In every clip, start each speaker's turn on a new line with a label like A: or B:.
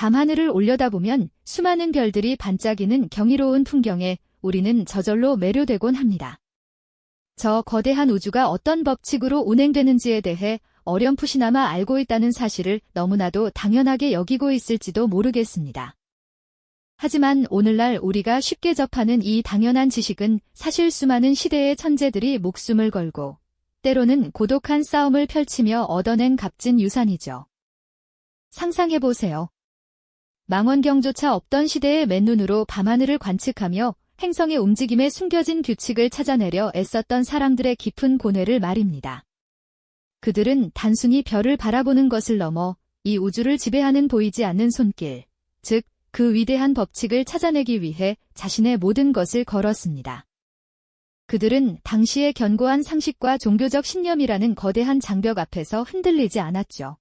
A: 밤하늘을 올려다보면 수많은 별들이 반짝이는 경이로운 풍경에 우리는 저절로 매료되곤 합니다. 저 거대한 우주가 어떤 법칙으로 운행되는지에 대해 어렴풋이나마 알고 있다는 사실을 너무나도 당연하게 여기고 있을지도 모르겠습니다. 하지만 오늘날 우리가 쉽게 접하는 이 당연한 지식은 사실 수많은 시대의 천재들이 목숨을 걸고 때로는 고독한 싸움을 펼치며 얻어낸 값진 유산이죠. 상상해보세요. 망원경조차 없던 시대의 맨눈으로 밤하늘을 관측하며 행성의 움직임에 숨겨진 규칙을 찾아내려 애썼던 사람들의 깊은 고뇌를 말입니다. 그들은 단순히 별을 바라보는 것을 넘어 이 우주를 지배하는 보이지 않는 손길, 즉, 그 위대한 법칙을 찾아내기 위해 자신의 모든 것을 걸었습니다. 그들은 당시의 견고한 상식과 종교적 신념이라는 거대한 장벽 앞에서 흔들리지 않았죠.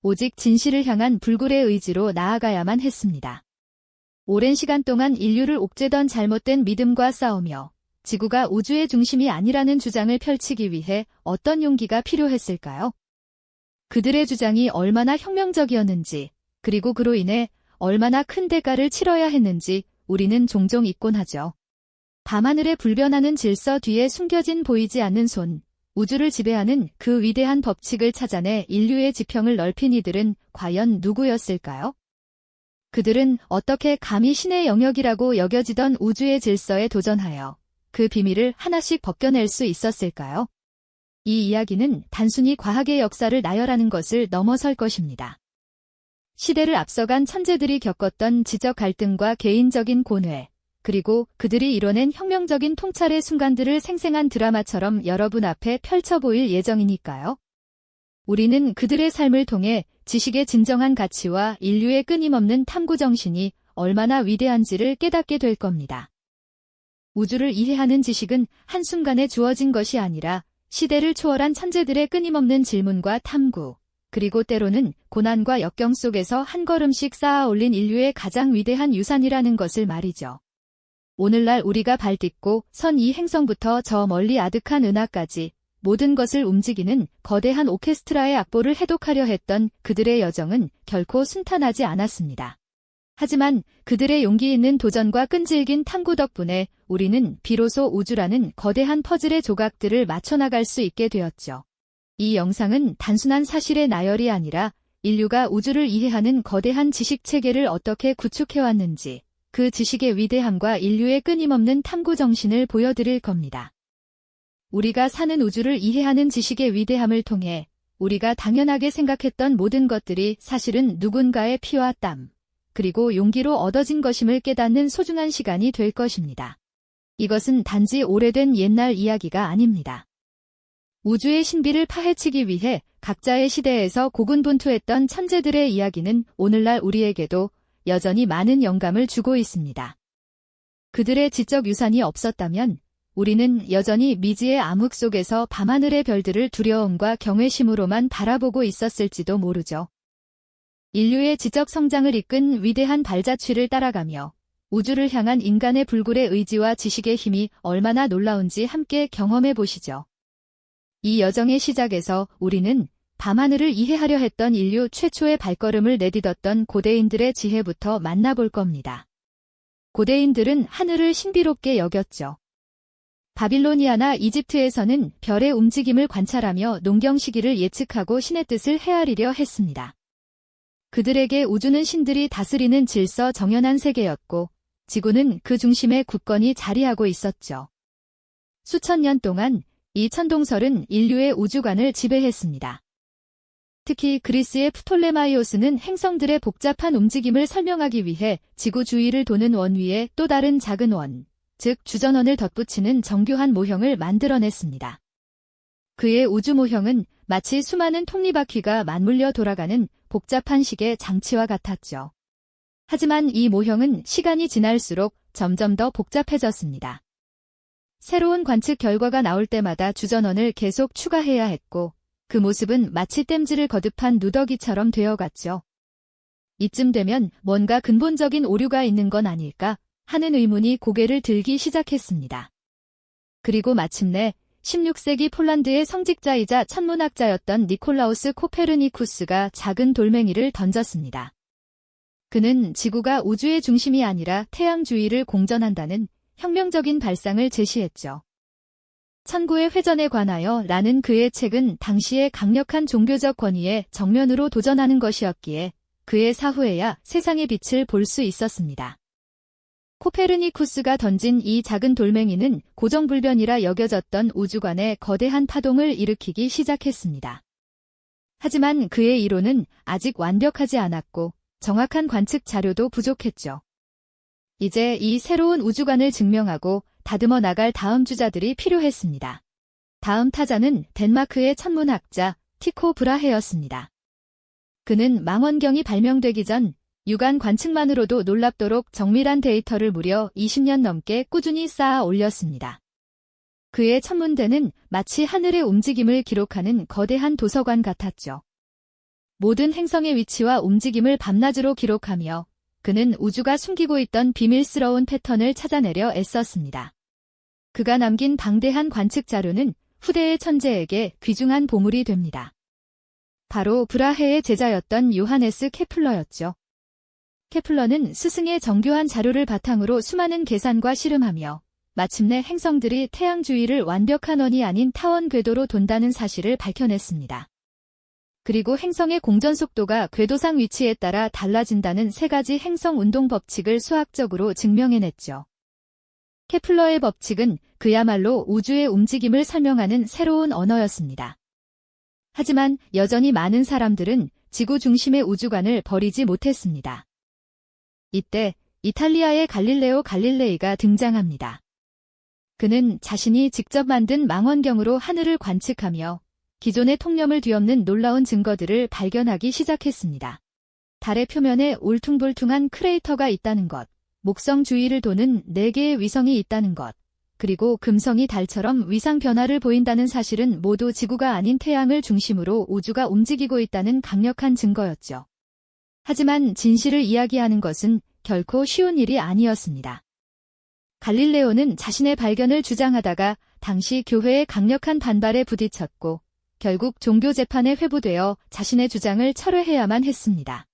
A: 오직 진실을 향한 불굴의 의지로 나아가야만 했습니다. 오랜 시간 동안 인류를 옥죄던 잘못된 믿음과 싸우며 지구가 우주의 중심이 아니라는 주장을 펼치기 위해 어떤 용기가 필요했을까요? 그들의 주장이 얼마나 혁명적이었는지, 그리고 그로 인해 얼마나 큰 대가를 치러야 했는지 우리는 종종 잊곤 하죠. 밤하늘에 불변하는 질서 뒤에 숨겨진 보이지 않는 손, 우주를 지배하는 그 위대한 법칙을 찾아내 인류의 지평을 넓힌 이들은 과연 누구였을까요? 그들은 어떻게 감히 신의 영역이라고 여겨지던 우주의 질서에 도전하여 그 비밀을 하나씩 벗겨낼 수 있었을까요? 이 이야기는 단순히 과학의 역사를 나열하는 것을 넘어설 것입니다. 시대를 앞서간 천재들이 겪었던 지적 갈등과 개인적인 고뇌, 그리고 그들이 이뤄낸 혁명적인 통찰의 순간들을 생생한 드라마처럼 여러분 앞에 펼쳐 보일 예정이니까요. 우리는 그들의 삶을 통해 지식의 진정한 가치와 인류의 끊임없는 탐구 정신이 얼마나 위대한지를 깨닫게 될 겁니다. 우주를 이해하는 지식은 한순간에 주어진 것이 아니라 시대를 초월한 천재들의 끊임없는 질문과 탐구, 그리고 때로는 고난과 역경 속에서 한 걸음씩 쌓아 올린 인류의 가장 위대한 유산이라는 것을 말이죠. 오늘날 우리가 발딛고 선 이 행성부터 저 멀리 아득한 은하까지 모든 것을 움직이는 거대한 오케스트라의 악보를 해독하려 했던 그들의 여정은 결코 순탄하지 않았습니다. 하지만 그들의 용기 있는 도전과 끈질긴 탐구 덕분에 우리는 비로소 우주라는 거대한 퍼즐의 조각들을 맞춰나갈 수 있게 되었죠. 이 영상은 단순한 사실의 나열이 아니라 인류가 우주를 이해하는 거대한 지식 체계를 어떻게 구축해왔는지 그 지식의 위대함과 인류의 끊임없는 탐구 정신을 보여드릴 겁니다. 우리가 사는 우주를 이해하는 지식의 위대함을 통해 우리가 당연하게 생각했던 모든 것들이 사실은 누군가의 피와 땀, 그리고 용기로 얻어진 것임을 깨닫는 소중한 시간이 될 것입니다. 이것은 단지 오래된 옛날 이야기가 아닙니다. 우주의 신비를 파헤치기 위해 각자의 시대에서 고군분투했던 천재들의 이야기는 오늘날 우리에게도 여전히 많은 영감을 주고 있습니다. 그들의 지적 유산이 없었다면 우리는 여전히 미지의 암흑 속에서 밤하늘의 별들을 두려움과 경외심으로만 바라보고 있었을지도 모르죠. 인류의 지적 성장을 이끈 위대한 발자취를 따라가며 우주를 향한 인간의 불굴의 의지와 지식의 힘이 얼마나 놀라운지 함께 경험해 보시죠. 이 여정의 시작에서 우리는 밤하늘을 이해하려 했던 인류 최초의 발걸음을 내딛었던 고대인들의 지혜부터 만나볼 겁니다. 고대인들은 하늘을 신비롭게 여겼죠. 바빌로니아나 이집트에서는 별의 움직임을 관찰하며 농경 시기를 예측하고 신의 뜻을 헤아리려 했습니다. 그들에게 우주는 신들이 다스리는 질서 정연한 세계였고 지구는 그 중심에 굳건히 자리하고 있었죠. 수천 년 동안 이 천동설은 인류의 우주관을 지배했습니다. 특히 그리스의 프톨레마이오스는 행성들의 복잡한 움직임을 설명하기 위해 지구 주위를 도는 원 위에 또 다른 작은 원, 즉 주전원을 덧붙이는 정교한 모형을 만들어냈습니다. 그의 우주 모형은 마치 수많은 톱니바퀴가 맞물려 돌아가는 복잡한 식의 장치와 같았죠. 하지만 이 모형은 시간이 지날수록 점점 더 복잡해졌습니다. 새로운 관측 결과가 나올 때마다 주전원을 계속 추가해야 했고 그 모습은 마치 땜질을 거듭한 누더기처럼 되어갔죠. 이쯤 되면 뭔가 근본적인 오류가 있는 건 아닐까 하는 의문이 고개를 들기 시작했습니다. 그리고 마침내 16세기 폴란드의 성직자이자 천문학자였던 니콜라우스 코페르니쿠스가 작은 돌멩이를 던졌습니다. 그는 지구가 우주의 중심이 아니라 태양 주위를 공전한다는 혁명적인 발상을 제시했죠. 천구의 회전에 관하여 라는 그의 책은 당시의 강력한 종교적 권위에 정면으로 도전하는 것이었기에 그의 사후에야 세상의 빛을 볼 수 있었습니다. 코페르니쿠스가 던진 이 작은 돌멩이는 고정불변이라 여겨졌던 우주관에 거대한 파동을 일으키기 시작했습니다. 하지만 그의 이론은 아직 완벽하지 않았고 정확한 관측 자료도 부족했죠. 이제 이 새로운 우주관을 증명하고 다듬어 나갈 다음 주자들이 필요했습니다. 다음 타자는 덴마크의 천문학자 티코 브라헤였습니다. 그는 망원경이 발명되기 전 유관 관측만으로도 놀랍도록 정밀한 데이터를 무려 20년 넘게 꾸준히 쌓아 올렸습니다. 그의 천문대는 마치 하늘의 움직임을 기록하는 거대한 도서관 같았죠. 모든 행성의 위치와 움직임을 밤낮으로 기록하며 그는 우주가 숨기고 있던 비밀스러운 패턴을 찾아내려 애썼습니다. 그가 남긴 방대한 관측 자료는 후대의 천재에게 귀중한 보물이 됩니다. 바로 브라헤의 제자였던 요하네스 케플러였죠. 케플러는 스승의 정교한 자료를 바탕으로 수많은 계산과 실험하며 마침내 행성들이 태양 주위를 완벽한 원이 아닌 타원 궤도로 돈다는 사실을 밝혀냈습니다. 그리고 행성의 공전 속도가 궤도상 위치에 따라 달라진다는 세 가지 행성 운동 법칙을 수학적으로 증명해냈죠. 케플러의 법칙은 그야말로 우주의 움직임을 설명하는 새로운 언어였습니다. 하지만 여전히 많은 사람들은 지구 중심의 우주관을 버리지 못했습니다. 이때 이탈리아의 갈릴레오 갈릴레이가 등장합니다. 그는 자신이 직접 만든 망원경으로 하늘을 관측하며 기존의 통념을 뒤엎는 놀라운 증거들을 발견하기 시작했습니다. 달의 표면에 울퉁불퉁한 크레이터가 있다는 것, 목성 주위를 도는 4개의 위성이 있다는 것, 그리고 금성이 달처럼 위상 변화를 보인다는 사실은 모두 지구가 아닌 태양을 중심으로 우주가 움직이고 있다는 강력한 증거였죠. 하지만 진실을 이야기하는 것은 결코 쉬운 일이 아니었습니다. 갈릴레오는 자신의 발견을 주장하다가 당시 교회의 강력한 반발에 부딪혔고 결국 종교 재판에 회부되어 자신의 주장을 철회해야만 했습니다.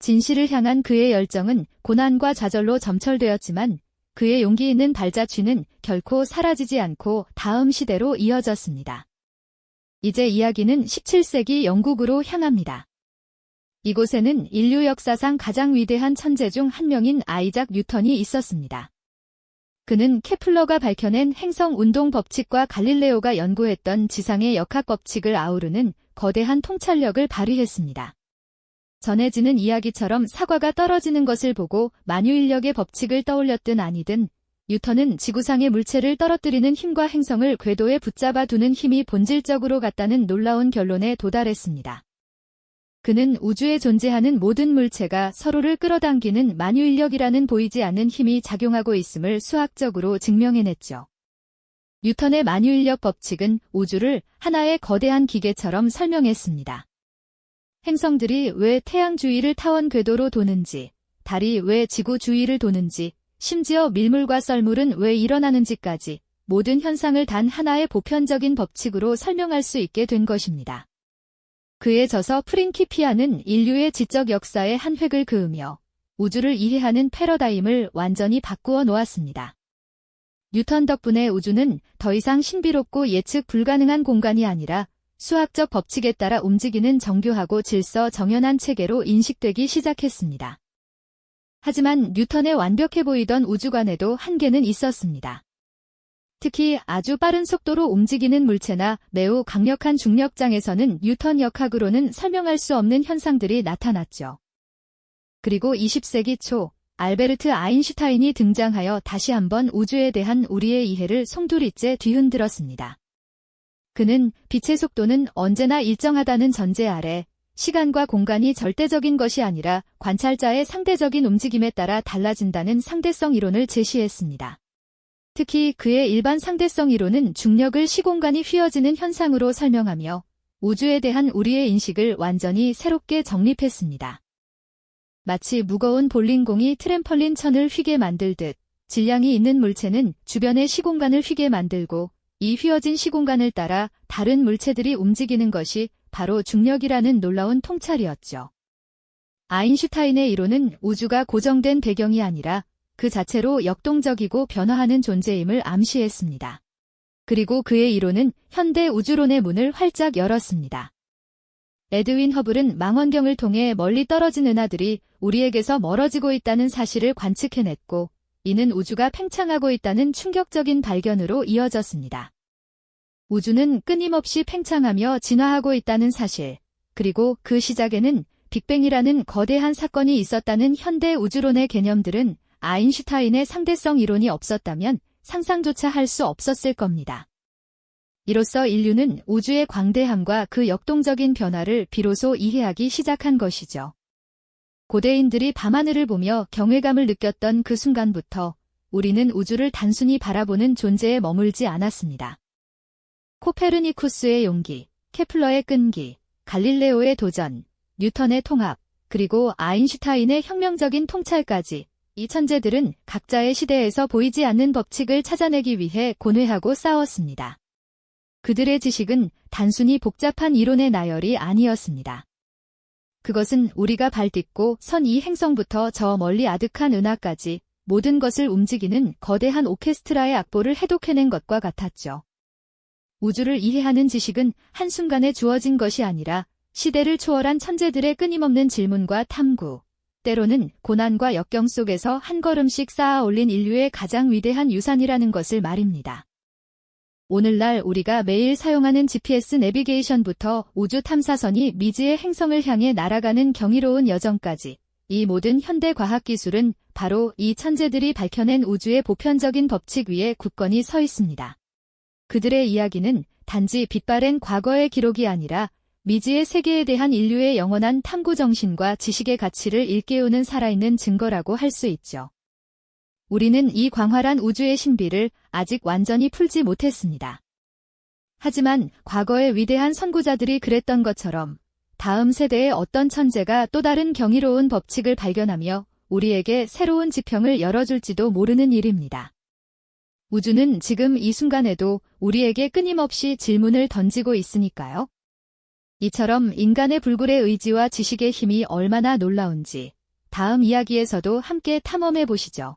A: 진실을 향한 그의 열정은 고난과 좌절로 점철되었지만 그의 용기 있는 발자취는 결코 사라지지 않고 다음 시대로 이어졌습니다. 이제 이야기는 17세기 영국으로 향합니다. 이곳에는 인류 역사상 가장 위대한 천재 중 한 명인 아이작 뉴턴이 있었습니다. 그는 케플러가 밝혀낸 행성 운동 법칙과 갈릴레오가 연구했던 지상의 역학 법칙을 아우르는 거대한 통찰력을 발휘했습니다. 전해지는 이야기처럼 사과가 떨어지는 것을 보고 만유인력의 법칙을 떠올렸든 아니든 뉴턴은 지구상의 물체를 떨어뜨리는 힘과 행성을 궤도에 붙잡아 두는 힘이 본질적으로 같다는 놀라운 결론에 도달했습니다. 그는 우주에 존재하는 모든 물체가 서로를 끌어당기는 만유인력이라는 보이지 않는 힘이 작용하고 있음을 수학적으로 증명해냈죠. 뉴턴의 만유인력 법칙은 우주를 하나의 거대한 기계처럼 설명했습니다. 행성들이 왜 태양 주위를 타원 궤도로 도는지, 달이 왜 지구 주위를 도는지, 심지어 밀물과 썰물은 왜 일어나는지까지 모든 현상을 단 하나의 보편적인 법칙으로 설명할 수 있게 된 것입니다. 그에 져서 프린키피아는 인류의 지적 역사의 한 획을 그으며 우주를 이해하는 패러다임을 완전히 바꾸어 놓았습니다. 뉴턴 덕분에 우주는 더 이상 신비롭고 예측 불가능한 공간이 아니라 수학적 법칙에 따라 움직이는 정교하고 질서 정연한 체계로 인식되기 시작했습니다. 하지만 뉴턴의 완벽해 보이던 우주관에도 한계는 있었습니다. 특히 아주 빠른 속도로 움직이는 물체나 매우 강력한 중력장에서는 뉴턴 역학으로는 설명할 수 없는 현상들이 나타났죠. 그리고 20세기 초 알베르트 아인슈타인이 등장하여 다시 한번 우주에 대한 우리의 이해를 송두리째 뒤흔들었습니다. 그는 빛의 속도는 언제나 일정하다는 전제 아래 시간과 공간이 절대적인 것이 아니라 관찰자의 상대적인 움직임에 따라 달라진다는 상대성 이론을 제시했습니다. 특히 그의 일반 상대성 이론은 중력을 시공간이 휘어지는 현상으로 설명하며 우주에 대한 우리의 인식을 완전히 새롭게 정립했습니다. 마치 무거운 볼링공이 트램펄린 천을 휘게 만들듯 질량이 있는 물체는 주변의 시공간을 휘게 만들고 이 휘어진 시공간을 따라 다른 물체들이 움직이는 것이 바로 중력이라는 놀라운 통찰이었죠. 아인슈타인의 이론은 우주가 고정된 배경이 아니라 그 자체로 역동적이고 변화하는 존재임을 암시했습니다. 그리고 그의 이론은 현대 우주론의 문을 활짝 열었습니다. 에드윈 허블은 망원경을 통해 멀리 떨어진 은하들이 우리에게서 멀어지고 있다는 사실을 관측해냈고, 이는 우주가 팽창하고 있다는 충격적인 발견으로 이어졌습니다. 우주는 끊임없이 팽창하며 진화하고 있다는 사실, 그리고 그 시작에는 빅뱅이라는 거대한 사건이 있었다는 현대 우주론의 개념들은 아인슈타인의 상대성 이론이 없었다면 상상조차 할 수 없었을 겁니다. 이로써 인류는 우주의 광대함과 그 역동적인 변화를 비로소 이해하기 시작한 것이죠. 고대인들이 밤하늘을 보며 경외감을 느꼈던 그 순간부터 우리는 우주를 단순히 바라보는 존재에 머물지 않았습니다. 코페르니쿠스의 용기, 케플러의 끈기, 갈릴레오의 도전, 뉴턴의 통합, 그리고 아인슈타인의 혁명적인 통찰까지 이 천재들은 각자의 시대에서 보이지 않는 법칙을 찾아내기 위해 고뇌하고 싸웠습니다. 그들의 지식은 단순히 복잡한 이론의 나열이 아니었습니다. 그것은 우리가 발딛고 선 이 행성부터 저 멀리 아득한 은하까지 모든 것을 움직이는 거대한 오케스트라의 악보를 해독해낸 것과 같았죠. 우주를 이해하는 지식은 한순간에 주어진 것이 아니라 시대를 초월한 천재들의 끊임없는 질문과 탐구, 때로는 고난과 역경 속에서 한 걸음씩 쌓아 올린 인류의 가장 위대한 유산이라는 것을 말입니다. 오늘날 우리가 매일 사용하는 GPS 내비게이션부터 우주 탐사선이 미지의 행성을 향해 날아가는 경이로운 여정까지 이 모든 현대 과학 기술은 바로 이 천재들이 밝혀낸 우주의 보편적인 법칙 위에 굳건히 서 있습니다. 그들의 이야기는 단지 빛바랜 과거의 기록이 아니라 미지의 세계에 대한 인류의 영원한 탐구 정신과 지식의 가치를 일깨우는 살아있는 증거라고 할 수 있죠. 우리는 이 광활한 우주의 신비를 아직 완전히 풀지 못했습니다. 하지만 과거의 위대한 선구자들이 그랬던 것처럼 다음 세대의 어떤 천재가 또 다른 경이로운 법칙을 발견하며 우리에게 새로운 지평을 열어줄지도 모르는 일입니다. 우주는 지금 이 순간에도 우리에게 끊임없이 질문을 던지고 있으니까요. 이처럼 인간의 불굴의 의지와 지식의 힘이 얼마나 놀라운지 다음 이야기에서도 함께 탐험해 보시죠.